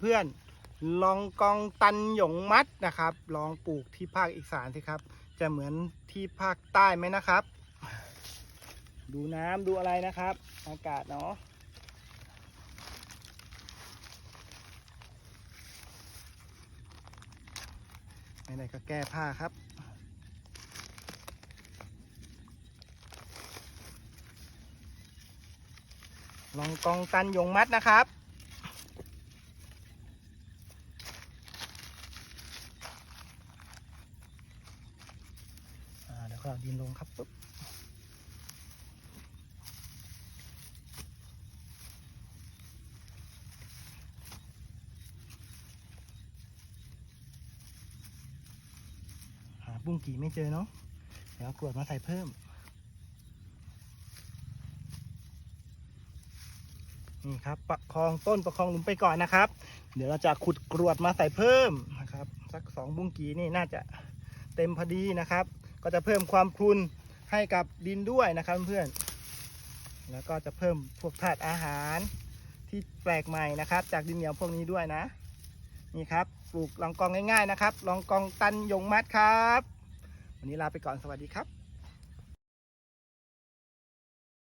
เพื่อนๆ ลองกองตันหยงมัดนะครับ ลองปลูกที่ภาคอีสานสิครับ จะเหมือนที่ภาคใต้ไหมนะครับ ดูน้ำดูอะไรนะครับ อากาศเนาะไหนๆก็แก้ผ้าครับลองกองตันหยงมัดนะครับ อ่าเดี๋ยวก็เอาดินลงครับปุ๊บหาบุ้งกี่ไม่เจอเนาะเดี๋ยวกรวดมาใส่เพิ่ม นี่ครับ ประคองต้นประคองหลุมไปก่อนนะครับ เดี๋ยวเราจะขุดกรวดมาใส่เพิ่มนะครับ สักสองบุ้งกีนี่น่าจะเต็มพอดีนะครับ ก็จะเพิ่มความพรุนให้กับดินด้วยนะครับเพื่อนแล้วก็จะเพิ่มพวกธาตุอาหารที่แปลกใหม่นะครับ จากดินเหนียวพวกนี้ด้วยนะนี่ครับปลูกลองกองง่ายๆนะครับ ลองกองตันยงมัดครับ วันนี้ลาไปก่อนสวัสดีครับ